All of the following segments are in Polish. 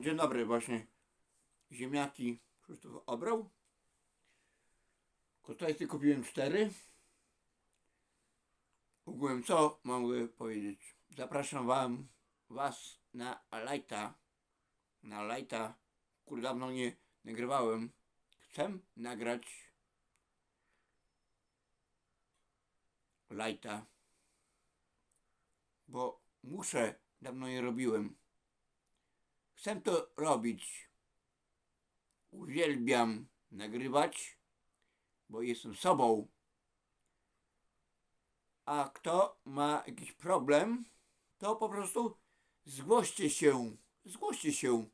Dzień dobry, właśnie ziemniaki Krzysztof obrał. Kotlety kupiłem cztery. Ogółem co mogę powiedzieć? Zapraszam wam, was na lajta. Na lajta. Kurde, dawno nie nagrywałem. Chcę nagrać lajta. Bo muszę, dawno nie robiłem. Chcę to robić. Uwielbiam nagrywać, bo jestem sobą. A kto ma jakiś problem, to po prostu zgłoście się. Zgłoście się.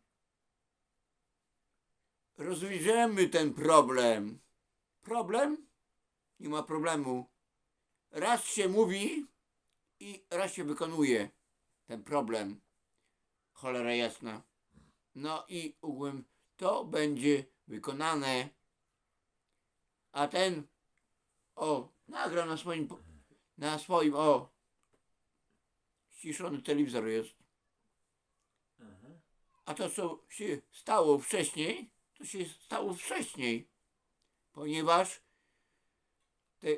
Rozwiążemy ten problem. Problem? Nie ma problemu. Raz się mówi i raz się wykonuje ten problem. Cholera jasna. No i ogółem to będzie wykonane. A ten o, nagra na swoim na swoim o ściszony telewizor jest. A to co się stało wcześniej, to się stało wcześniej. Ponieważ te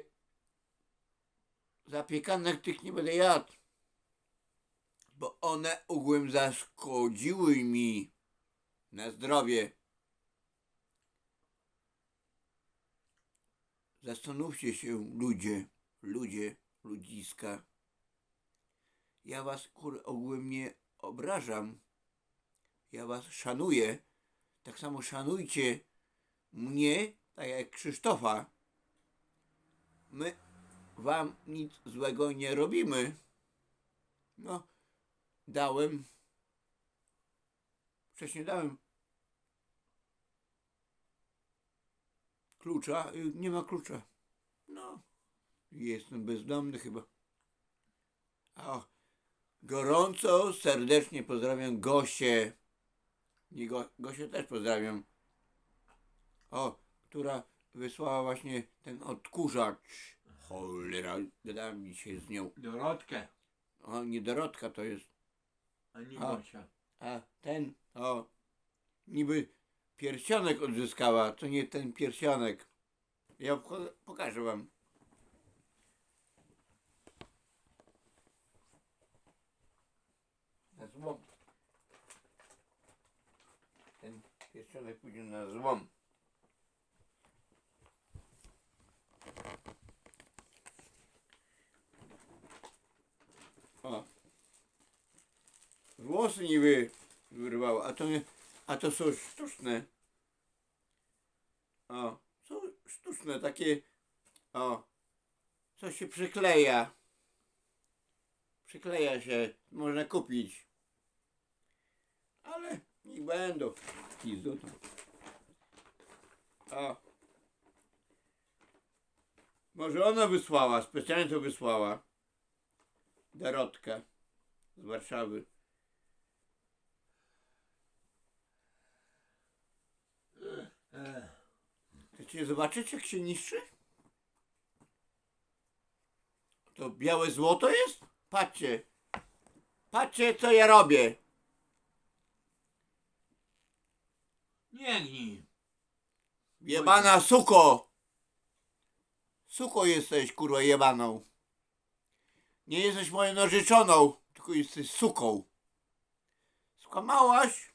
zapiekanek tych nie będę jadł. Bo one ogółem zaszkodziły mi na zdrowie. Zastanówcie się, ludzie, ludzie, ludziska. Ja was, kur, obrażam. Ja was szanuję. Tak samo szanujcie mnie, tak jak Krzysztofa. My wam nic złego nie robimy. No, dałem. Wcześniej dałem klucza. y, Nie ma klucza. No, jestem bezdomny chyba. O, gorąco, serdecznie pozdrawiam Gosię. Nie Go, Gosię też pozdrawiam. O, która wysłała właśnie ten odkurzacz. Cholera, gadałem dzisiaj z nią. Dorotkę, O, nie Dorotka to jest. a nie A. Gosia. A ten, o, niby pierścionek odzyskała, to nie ten pierścionek. Ja poka- pokażę wam. Na złom. Ten pierścionek pójdzie na złom. O. Włosy niby wyrwało, a to nie, a to są sztuczne. O, są sztuczne, takie, o, co się przykleja. Przykleja się, można kupić. Ale niech będą. Pizdu. O. Może ona wysłała, specjalnie to wysłała. Dorotka z Warszawy. Ech, Chcecie zobaczyć, jak się niszczy? To białe złoto jest? Patrzcie. Patrzcie, co ja robię. nie gnij. Jebana suko. Suko jesteś, kurwa, jebaną. Nie jesteś moją narzeczoną, tylko jesteś suką. Skłamałaś?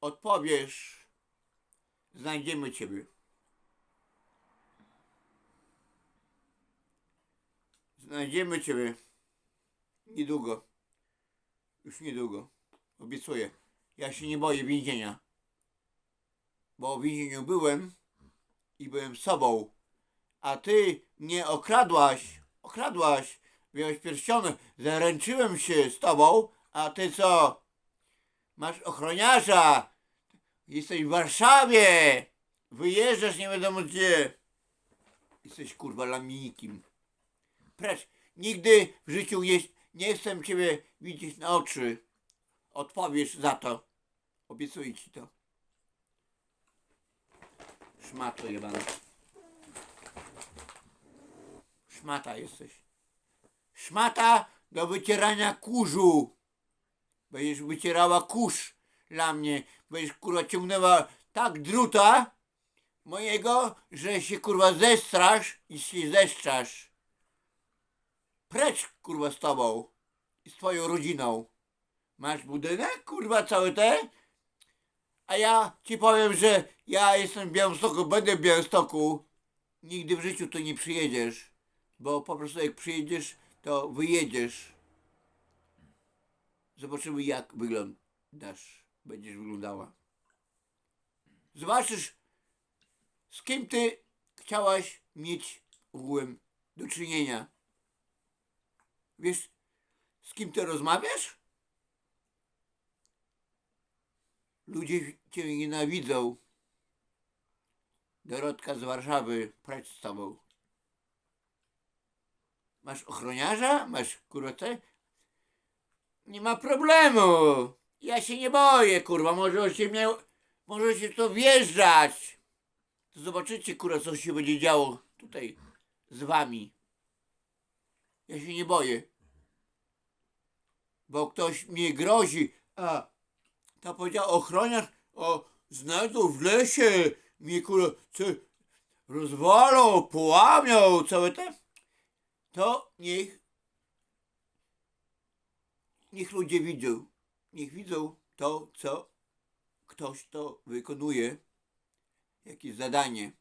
Odpowiesz. Znajdziemy ciebie. Znajdziemy ciebie. Niedługo. Już niedługo. Obiecuję. Ja się nie boję więzienia. Bo w więzieniu byłem i byłem sobą. A ty mnie okradłaś. Okradłaś. Wziąłeś pierścionek. Zaręczyłem się z tobą. A ty co? Masz ochroniarza. Jesteś w Warszawie. Wyjeżdżasz nie wiadomo gdzie. Jesteś kurwa lamikiem. Precz. Nigdy w życiu nie, nie chcę ciebie widzieć na oczy. Odpowiesz za to. Obiecuję ci to. Szmato jebana. Szmata jesteś. Szmata do wycierania kurzu. Będziesz wycierała kurz dla mnie. Będziesz kurwa ciągnęła tak druta mojego, że się kurwa zestrasz i się zeszczasz. Precz kurwa z tobą i z twoją rodziną. Masz budynek kurwa cały te? A ja ci powiem, że ja jestem w Białymstoku, będę w Białymstoku. Nigdy w życiu tu nie przyjedziesz. Bo po prostu jak przyjedziesz, to wyjedziesz. Zobaczymy jak wyglądasz. Będziesz wyglądała. Zobaczysz, z kim ty chciałaś mieć ogółem do czynienia. Wiesz, z kim ty rozmawiasz? Ludzie cię nienawidzą. Dorotka z Warszawy, precz z tobą. Masz ochroniarza? Masz kurwa? Nie ma problemu. Ja się nie boję, kurwa. Może się miał, może się to wjeżdżać. To zobaczycie, kurwa, co się będzie działo tutaj z wami. Ja się nie boję. Bo ktoś mnie grozi. A to powiedział ochroniarz, o, znajdą w lesie, mnie kurwa, co, rozwalą, połamią, całe te. To niech, niech ludzie widzą, niech widzą to, co ktoś to wykonuje, jakieś zadanie.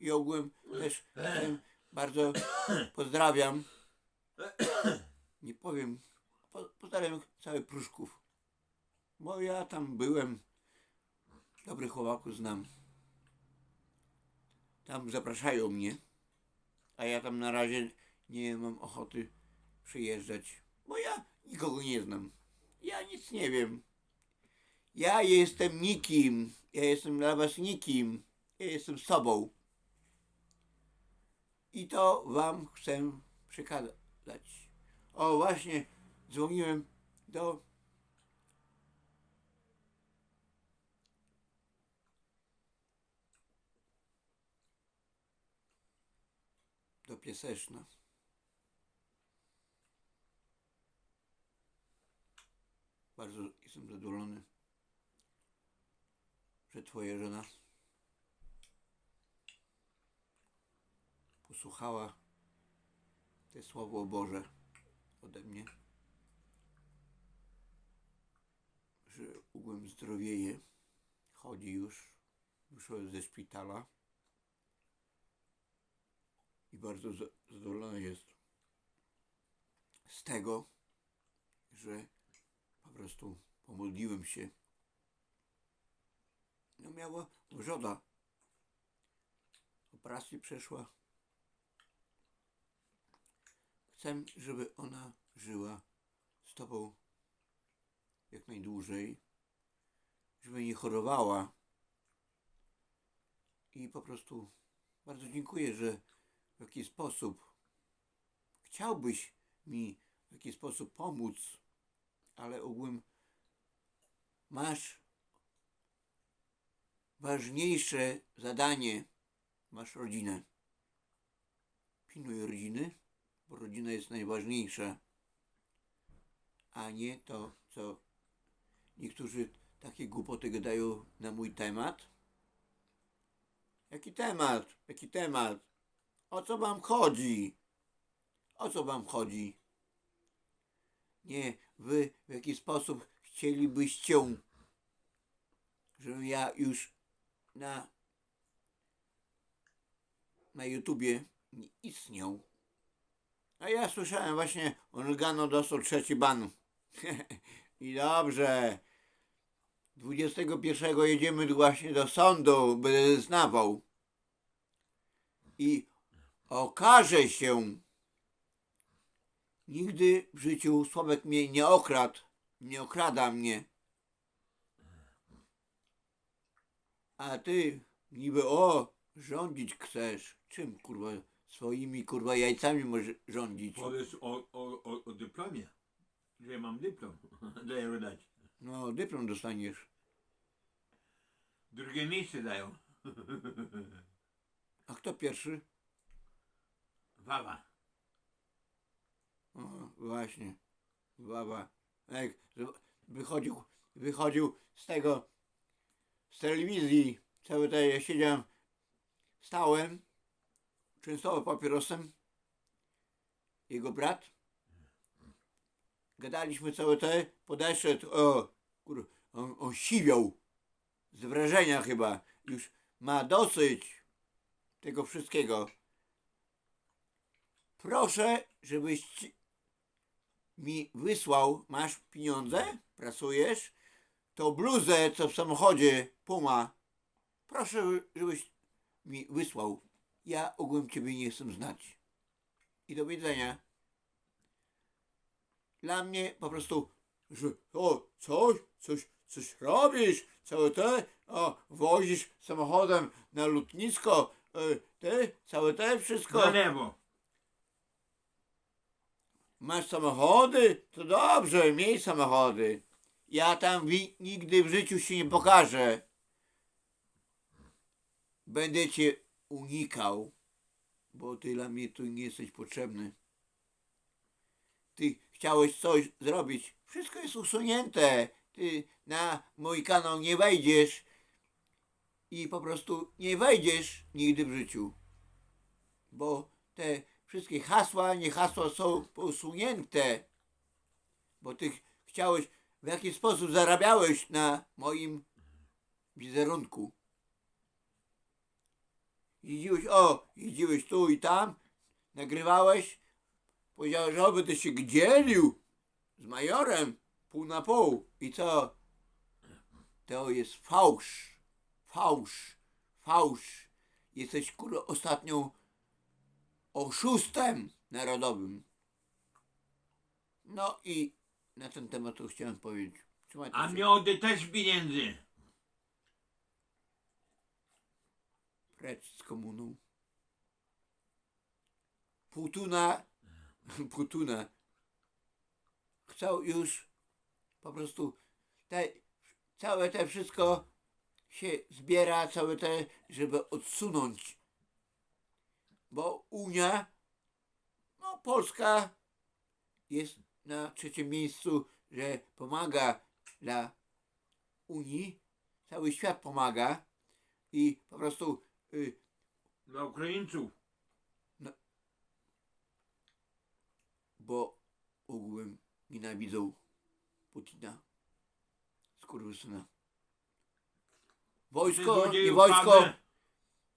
I ogółem też bardzo pozdrawiam, nie powiem, po, pozdrawiam cały Pruszków. Bo ja tam byłem. Dobrych chłopaków znam. Tam zapraszają mnie. A ja tam na razie nie mam ochoty przyjeżdżać. Bo ja nikogo nie znam. Ja nic nie wiem. Ja jestem nikim. Ja jestem dla was nikim. Ja jestem sobą. I to wam chcę przekazać. O, właśnie dzwoniłem do do Pieseszna. Bardzo jestem zadowolony, że twoja żona posłuchała te słowo Boże ode mnie, że ugłem zdrowieje, chodzi już, wyszła ze szpitala i bardzo za- zadowolony jest z tego, że prostu pomodliłem się. No miała wrzoda. Operację przeszła. Chcę, żeby ona żyła z tobą jak najdłużej, żeby nie chorowała. I po prostu bardzo dziękuję, że w jaki sposób chciałbyś mi w jakiś sposób pomóc, ale ogółem masz ważniejsze zadanie. Masz rodzinę. Pilnuj rodziny, bo rodzina jest najważniejsza, a nie to, co niektórzy takie głupoty gadają na mój temat. Jaki temat? Jaki temat? O co wam chodzi? O co wam chodzi? Nie, wy w jaki sposób chcielibyście, żebym ja już na na YouTubie nie istniał. A ja słyszałem właśnie, Organo dostał trzeci ban. I dobrze. 21 jedziemy właśnie do sądu, będę zeznawał. I okaże się, nigdy w życiu Sławek mnie nie okradł, nie okrada mnie. A ty niby o, rządzić chcesz. Czym kurwa? Swoimi kurwa jajcami możesz rządzić. Powiedz o, o, o, o dyplomie. Że mam dyplom. Daję dać. No, dyplom dostaniesz. Drugie miejsce dają. A kto pierwszy? Wawa. Właśnie. Baba. Jak, wychodził, wychodził z tego, z telewizji, cały ten, ja siedziałem, stałem, częstował papierosem, jego brat, gadaliśmy całe te, podeszedł, o, kur, on, on siwiał, z wrażenia chyba, już ma dosyć tego wszystkiego. Proszę, żebyś mi wysłał, masz pieniądze, pracujesz, to bluzę, co w samochodzie Puma, proszę, żebyś mi wysłał. Ja ogółem ciebie nie chcę znać. I do widzenia. Dla mnie po prostu, że o, coś, coś, coś robisz, całe te, o, wozisz samochodem na lotnisko, e, te, całe te, wszystko. Na lewo. Masz samochody? To dobrze, miej samochody. Ja tam nigdy w życiu się nie pokażę. Będę cię unikał, bo ty dla mnie tu nie jesteś potrzebny. Ty chciałeś coś zrobić. Wszystko jest usunięte. Ty na mój kanał nie wejdziesz i po prostu nie wejdziesz nigdy w życiu. Bo te wszystkie hasła, nie hasła są usunięte. Bo ty chciałeś, w jaki sposób zarabiałeś na moim wizerunku. Jeździłeś, o, jeździłeś tu i tam, nagrywałeś, powiedziałeś, że oby ty się dzielił z majorem pół na pół. I co? To jest fałsz, fałsz, fałsz. Jesteś kurwa ostatnią oszustem narodowym. No i na ten temat to chciałem powiedzieć. Trzymajcie A się. miody też pieniędzy. Precz z komuną. Putuna, Putuna chcą już po prostu te, całe te wszystko się zbiera, całe te, żeby odsunąć. Bo Unia, no Polska jest na trzecim miejscu, że pomaga dla Unii. Cały świat pomaga i po prostu y, Dla Ukraińców. bo ogółem nienawidzą Putina. Skurwysyna. Wojsko, nie wojsko,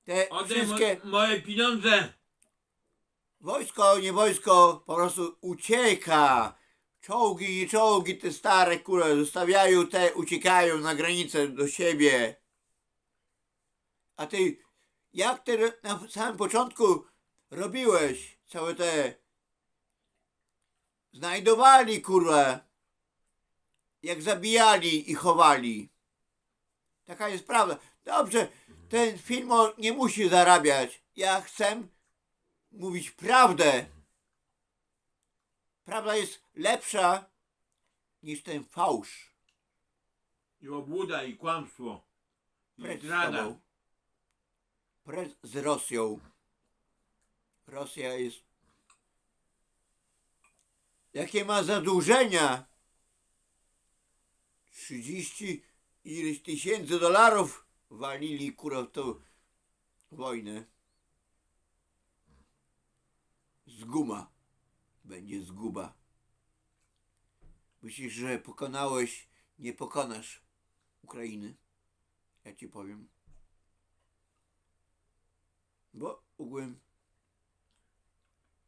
te Oddaj mo wszystkie, moje pieniądze. wojsko, nie wojsko, po prostu ucieka. Czołgi, nie czołgi, te stare kule, zostawiają te, uciekają na granicę do siebie. A ty, jak ty na samym początku robiłeś całe te... Znajdowali, kurwa, jak zabijali i chowali. Taka jest prawda. Dobrze, ten film nie musi zarabiać. Ja chcę mówić prawdę. Prawda jest lepsza niż ten fałsz. I obłuda, i kłamstwo. I Precz z zdrada. tobą. Precz z Rosją. Rosja jest. Jakie ma zadłużenia? 30 ileś tysięcy dolarów walili kurwa w tą wojnę. Zguma. Będzie zguba. Myślisz, że pokonałeś, nie pokonasz Ukrainy. Ja ci powiem. Bo ogółem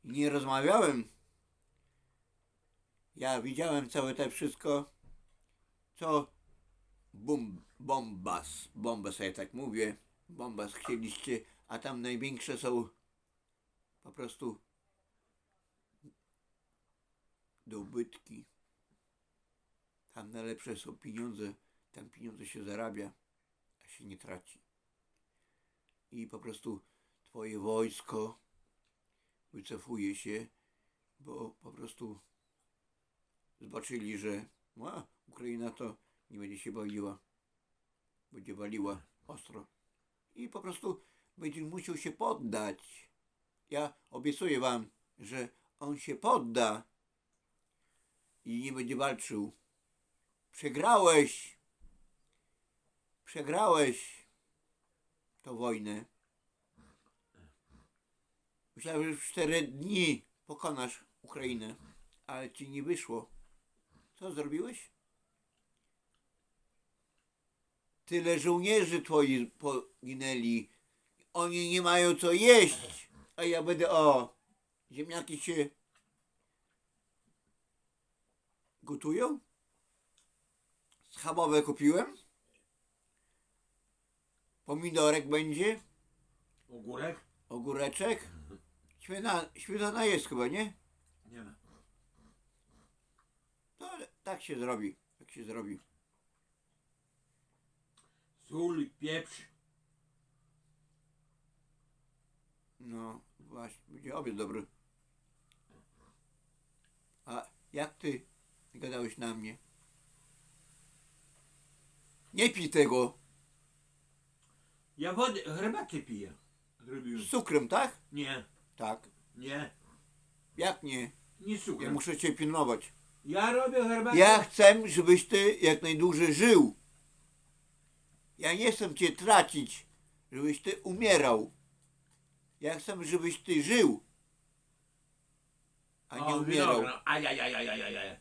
nie rozmawiałem. Ja widziałem całe te wszystko, co bum, bombas, bombas, ja tak mówię, bombas chcieliście, a tam największe są po prostu dobytki. Tam najlepsze są pieniądze, tam pieniądze się zarabia, a się nie traci. I po prostu twoje wojsko wycofuje się, bo po prostu zobaczyli, że a, Ukraina to nie będzie się waliła. Będzie waliła ostro. I po prostu będzie musiał się poddać. Ja obiecuję wam, że on się podda i nie będzie walczył Przegrałeś. Przegrałeś tą wojnę. Myślałem, że w 4 dni pokonasz Ukrainę, ale ci nie wyszło. Co zrobiłeś? Tyle żołnierzy twoi poginęli. Oni nie mają co jeść. A ja będę, o, ziemniaki się gotują. Schabowe kupiłem. Pomidorek będzie. Ogórek? Ogóreczek. Śmietana, śmietana jest chyba, nie? Nie ma. No, ale tak się zrobi. Tak się zrobi. Sól, pieprz. No, właśnie, będzie obiad dobry. A jak ty gadałeś na mnie? Nie pij tego Ja wodę, herbatę piję. z Zrobiłem. cukrem, tak? Nie, Tak. nie, Jak nie? nie z Ja cukrem. muszę cię pilnować. Ja robię herbatę. Ja chcę, żebyś ty jak najdłużej żył. Ja nie chcę cię tracić, żebyś ty umierał. Ja chcę, żebyś ty żył, a nie umierał. Ajajajajajaj.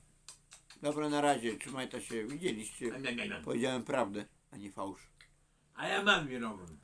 Dobra, na razie, trzymaj to się. Widzieliście. Powiedziałem prawdę, a nie fałsz. A ja mam winogron.